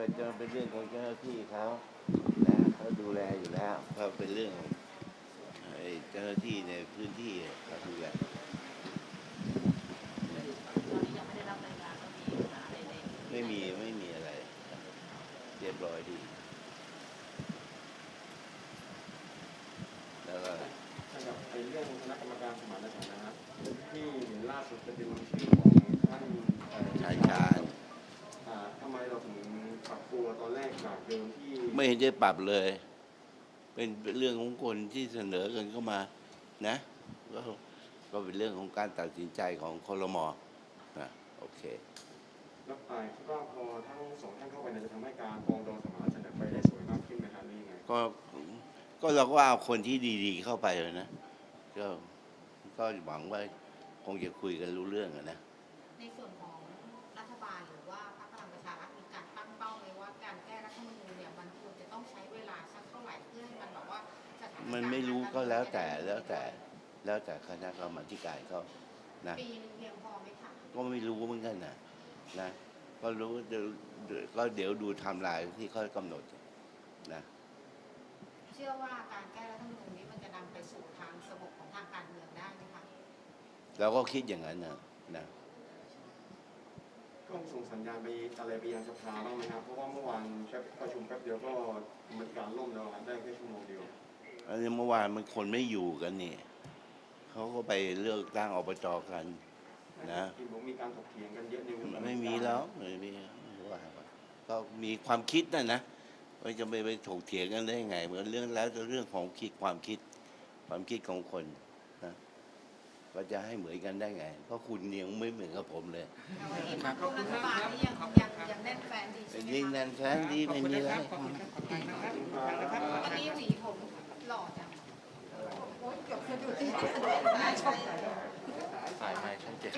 เป็นเรื่องของเจ้าหน้าที่เขานะเขาดูแลอยู่แล้วเขาเป็นเรื่องของไอ้เจ้าหน้าที่ในพื้นที่เขาดูแลตอนนี้ยังไม่ได้รับรายงานว่ามีปัญหาอะไรในไม่มีไม่มีอะไรเรียบร้อยดี แล้วก็นะครับไอ้เรื่องคณะกรรมการสมานฉันท์นะครับที่เห็นล่าสุดจะเป็นชื่อของท่านเอ่อ ชายชาญ อ่าทำไมเราถึงปรับตัวตอนแรกจากเดิม ที่ไม่เห็นจะปรับเลย เป็นเรื่องของคนที่เสนอกันเข้ามา นะก็ก็เป็นเรื่องของการตัดสินใจของคลมนะโอเคแล้วอ่าคิดว่าพอทั้งสองท่านเข้าไปเนี่ยจะทำให้การปรองดองสมานฉันท์ไปได้สวยมากขึ้นไหมครับหรือยังไงก็ก็เราก็เอาคนที่ดีๆเข้าไปเลยนะก็ก็หวังว่าคงจะคุยกันรู้เรื่องอะนะ ในส่วนของ ก็แล้วแต่แล้วแต่แล้วแต่คณะกรรมาธิการเขานะปีหนึงเพียงพอไหมคะก็ไม่รู้เหมือนกันนะนะ ก็รู้เดี๋ยวก็เดี๋ยวดูไทำลายที่เขากำหนดนะเชื่อว่าการแก้รัฐธรรมนูญนี้มันจะนำไปสู่ทางสงบของทางการเมืองได้ไหมคะเราก็คิดอย่างนั้นนะนะก็ส่งสัญญาณไปอะไรไปยังสภาบ้างไหมครับเพราะว่าเมื่อวานแค่ประชุมแป๊บเดียวก็มันการล่มแล้วครับได้แค่ชั่วโมงเดียวอันนี้ เมื่อวานมันคนไม่อยู่กันนี่เขาก็ไปเลือกตั้งอบจกัน นะที่บอกมีการถกเถียงกันเยอะในวงการไม่มีแล้วไม่มีไม่ว่ากันก็มีความคิดนะนะว่าจะไปไปถกเถียงกันได้ไงเหมือนเรื่องแล้วแต่เรื่องของคิดความคิด ความคิดของคนนะก็จะให้เหมือนกันได้ไง เพราะคุณยังไม่เหมือนกับผมเลยแต่วันนี้พรรครัฐบาลนี่ยังยังยังแน่นแฟนดีใช่ไหมยิ่งคะ แน่นแฟ้นดีไม่มีอะไรครับ 系咪春姐